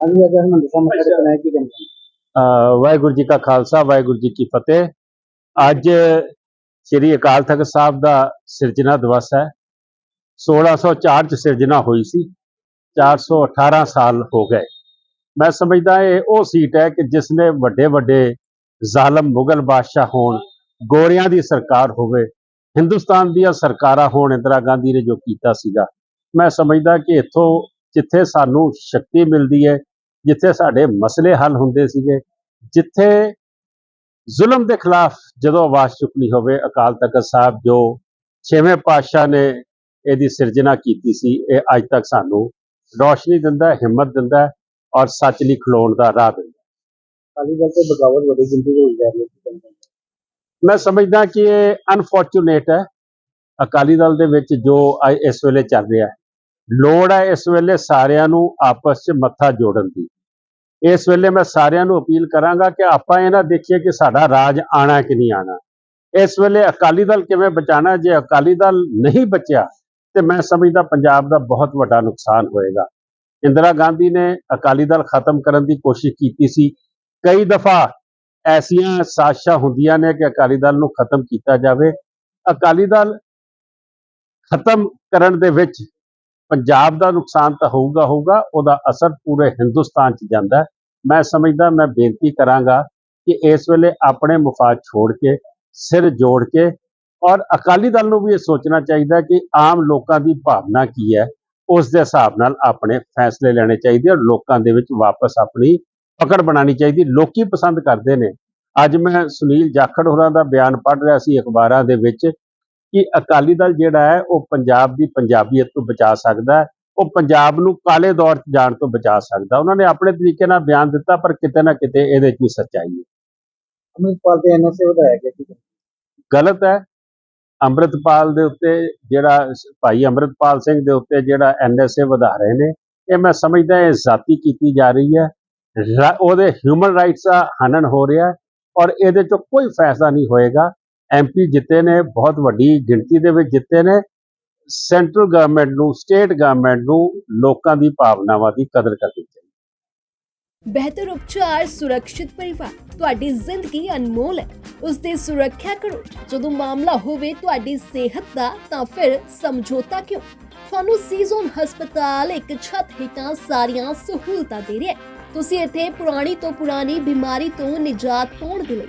ਹਾਂਜੀ ਅੱਜ ਹਰਿਮੰਦਰ ਸਾਹਿਬ ਮੱਥਾ ਟੇਕਣਾ ਹੈ ਕੀ ਕਹਿੰਦੇ ਅਹ ਵਾਹਿਗੁਰੂ ਜੀ ਕਾ ਖਾਲਸਾ ਵਾਹਿਗੁਰੂ ਜੀ ਕੀ ਫਤਿਹ। ਅੱਜ ਸ੍ਰੀ ਅਕਾਲ ਤਖਤ ਸਾਹਿਬ ਦਾ ਸਿਰਜਣਾ ਦਿਵਸ ਹੈ। 1604 ਚ ਸਿਰਜਣਾ ਹੋਈ ਸੀ। 418 ਸਾਲ ਹੋ ਗਏ। ਮੈਂ ਸਮਝਦਾ ਇਹ ਉਹ ਸੀਟ ਹੈ ਕਿ ਜਿਸ ਨੇ ਵੱਡੇ ਵੱਡੇ ਜ਼ਾਲਮ ਮੁਗਲ ਬਾਦਸ਼ਾਹ ਹੋਣ ਗੋਰਿਆਂ ਦੀ ਸਰਕਾਰ ਹੋਵੇ ਹਿੰਦੁਸਤਾਨ ਦੀਆਂ ਸਰਕਾਰਾਂ ਹੋਣ ਇੰਦਰਾ ਗਾਂਧੀ ਨੇ ਜੋ ਕੀਤਾ ਸੀਗਾ। ਮੈਂ ਸਮਝਦਾ ਕਿ ਇੱਥੋਂ ਜਿੱਥੇ ਸਾਨੂੰ ਸ਼ਕਤੀ ਮਿਲਦੀ ਹੈ ਜਿੱਥੇ ਸਾਡੇ ਮਸਲੇ ਹੱਲ ਹੁੰਦੇ ਸੀਗੇ ਜਿੱਥੇ ਜ਼ੁਲਮ ਦੇ ਖਿਲਾਫ ਜਦੋਂ ਆਵਾਜ਼ ਚੁੱਕਣੀ ਹੋਵੇ ਅਕਾਲ ਤਖਤ ਸਾਹਿਬ ਜੋ ਛੇਵੇਂ ਪਾਤਸ਼ਾਹ ਨੇ ਇਹਦੀ ਸਿਰਜਣਾ ਕੀਤੀ ਸੀ ਇਹ ਅੱਜ ਤੱਕ ਸਾਨੂੰ ਰੌਸ਼ਨੀ ਦਿੰਦਾ ਹਿੰਮਤ ਦਿੰਦਾ ਔਰ ਸੱਚ ਲਈ ਖਲੋਣ ਦਾ ਰਾਹ ਦਿੰਦਾ। ਅਕਾਲੀ ਦਲ ਤੇ ਬਗਾਵਤ ਵੱਡੀ ਗਿਣਤੀ ਵਿੱਚ ਹੋਈ ਜਾ ਰਹੀ ਹੈ। ਮੈਂ ਸਮਝਦਾ ਕਿ ਇਹ ਅਨਫੋਰਚੂਨੇਟ ਹੈ। ਅਕਾਲੀ ਦਲ ਦੇ ਵਿੱਚ ਜੋ ਅੱਜ ਇਸ ਵੇਲੇ ਚੱਲ ਰਿਹਾ ਹੈ ਲੋੜ ਹੈ ਇਸ ਵੇਲੇ ਸਾਰਿਆਂ ਨੂੰ ਆਪਸ 'ਚ ਮੱਥਾ ਜੋੜਨ ਦੀ। ਇਸ ਵੇਲੇ ਮੈਂ ਸਾਰਿਆਂ ਨੂੰ ਅਪੀਲ ਕਰਾਂਗਾ ਕਿ ਆਪਾਂ ਇਹ ਨਾ ਦੇਖੀਏ ਕਿ ਸਾਡਾ ਰਾਜ ਆਣਾ ਕਿ ਨਹੀਂ ਆਣਾ। ਇਸ ਵੇਲੇ ਅਕਾਲੀ ਦਲ ਕਿਵੇਂ ਬਚਾਣਾ, ਜੇ ਅਕਾਲੀ ਦਲ ਨਹੀਂ ਬਚਿਆ, ਤੇ ਮੈਂ ਸਮਝਦਾ ਪੰਜਾਬ ਦਾ ਬਹੁਤ ਵੱਡਾ ਨੁਕਸਾਨ ਹੋਏਗਾ। ਇੰਦਰਾ ਗਾਂਧੀ ਨੇ ਅਕਾਲੀ ਦਲ ਖਤਮ ਕਰਨ ਦੀ ਕੋਸ਼ਿਸ਼ ਕੀਤੀ ਸੀ। ਕਈ ਦਫਾ ਐਸੀਆਂ ਸਾਜ਼ਿਸ਼ਾਂ ਹੁੰਦੀਆਂ ਨੇ ਕਿ ਅਕਾਲੀ ਦਲ ਨੂੰ ਖਤਮ ਕੀਤਾ ਜਾਵੇ। ਅਕਾਲੀ ਦਲ ਖਤਮ ਕਰਨ ਦੇ ਵਿੱਚ ਪੰਜਾਬ ਦਾ ਨੁਕਸਾਨ ਤਾਂ ਹੋਊਗਾ ਹੋਊਗਾ, ਉਹਦਾ ਅਸਰ ਪੂਰੇ ਹਿੰਦੁਸਤਾਨ 'ਚ ਜਾਂਦਾ ਮੈਂ ਸਮਝਦਾ, ਮੈਂ ਬੇਨਤੀ ਕਰਾਂਗਾ ਕਿ ਇਸ ਵੇਲੇ ਆਪਣੇ ਮੁਫਾਦ ਛੋੜ ਕੇ, ਸਿਰ ਜੋੜ ਕੇ ਔਰ ਅਕਾਲੀ ਦਲ ਨੂੰ ਵੀ ਇਹ ਸੋਚਣਾ ਚਾਹੀਦਾ ਕਿ ਆਮ ਲੋਕਾਂ ਦੀ ਭਾਵਨਾ ਕੀ ਹੈ, ਉਸ ਦੇ ਹਿਸਾਬ ਨਾਲ ਆਪਣੇ ਫੈਸਲੇ ਲੈਣੇ ਚਾਹੀਦੇ ਔਰ ਲੋਕਾਂ ਦੇ ਵਿੱਚ ਵਾਪਸ ਆਪਣੀ ਪਕੜ ਬਣਾਉਣੀ ਚਾਹੀਦੀ। ਲੋਕੀ ਪਸੰਦ ਕਰਦੇ ਨੇ। ਅੱਜ ਮੈਂ ਸੁਨੀਲ ਜਾਖੜ ਹੋਰਾਂ ਦਾ ਬਿਆਨ ਪੜ੍ਹ ਰਿਹਾ ਸੀ ਅਖਬਾਰਾਂ ਦੇ ਵਿੱਚ ਕਿ ਅਕਾਲੀ ਦਲ ਜਿਹੜਾ ਹੈ ਉਹ ਪੰਜਾਬ ਦੀ ਪੰਜਾਬੀਅਤ ਤੋਂ ਬਚਾ ਸਕਦਾ ਹੈ ਉਹ ਪੰਜਾਬ ਨੂੰ ਕਾਲੇ ਦੌਰ 'ਚ ਜਾਣ ਤੋਂ ਬਚਾ ਸਕਦਾ ਉਹਨਾਂ ਨੇ ਆਪਣੇ ਤਰੀਕੇ ਨਾਲ ਬਿਆਨ ਦਿੱਤਾ ਪਰ ਕਿਤੇ ਨਾ ਕਿਤੇ ਇਹਦੇ 'ਚ ਵੀ ਸੱਚਾਈ ਹੈ। ਅੰਮ੍ਰਿਤਪਾਲ ਤੇ ਐਨਐਸਏ ਵਧਾਇਆ ਗਿਆ ਕਹਿੰਦੇ ਗਲਤ ਹੈ। ਅੰਮ੍ਰਿਤਪਾਲ ਦੇ ਉੱਤੇ ਜਿਹੜਾ ਸ- ਭਾਈ ਅੰਮ੍ਰਿਤਪਾਲ ਸਿੰਘ ਦੇ ਉੱਤੇ ਜਿਹੜਾ ਐਨਐਸਏ ਵਧਾ ਰਹੇ ਨੇ ਇਹ ਮੈਂ ਸਮਝਦਾ ਇਹ ਜ਼ਾਤੀ ਕੀਤੀ ਜਾ ਰਹੀ ਹੈ। ਉਹਦੇ ਹਿਊਮਨ ਰਾਈਟਸ ਦਾ ਹਨਨ ਹੋ ਰਿਹਾ ਔਰ ਇਹਦੇ ਚੋਂ ਕੋਈ ਫੈਸਲਾ ਨਹੀਂ ਹੋਏਗਾ। ਐਮਪੀ ਜਿੱਤੇ ਨੇ, ਬਹੁਤ ਵੱਡੀ ਗਿਣਤੀ ਦੇ ਵਿੱਚ ਜਿੱਤੇ ਨੇ। ਸੈਂਟਰਲ ਗਵਰਨਮੈਂਟ ਨੂੰ, ਸਟੇਟ ਗਵਰਨਮੈਂਟ ਨੂੰ ਲੋਕਾਂ ਦੀ ਭਾਵਨਾਵਾਂ ਦੀ ਕਦਰ ਕਰਨੀ ਚਾਹੀਦੀ। ਬਿਹਤਰ ਉਪਚਾਰ, ਸੁਰੱਖਿਅਤ ਪਰਿਵਾਰ, ਤੁਹਾਡੀ ਜ਼ਿੰਦਗੀ ਅਨਮੋਲ ਹੈ। ਉਸ ਦੀ ਸੁਰੱਖਿਆ ਕਰੋ। ਜਦੋਂ ਮਾਮਲਾ ਹੋਵੇ ਤੁਹਾਡੀ ਸਿਹਤ ਦਾ, ਤਾਂ ਫਿਰ ਸਮਝੌਤਾ ਕਿਉਂ? ਤੁਹਾਨੂੰ ਸੀਜ਼ਨ ਹਸਪਤਾਲ, ਇੱਕ ਛੱਤ ਹੇਠਾਂ ਸਾਰੀਆਂ ਸਹੂਲਤਾਂ ਦੇ ਰਿਹਾ ਹੈ। ਤੁਸੀਂ ਇੱਥੇ ਪੁਰਾਣੀ ਤੋਂ ਪੁਰਾਣੀ ਬਿਮਾਰੀ ਤੋਂ ਨਿਜਾਤ ਪਾਉਣ ਦੇ ਲਈ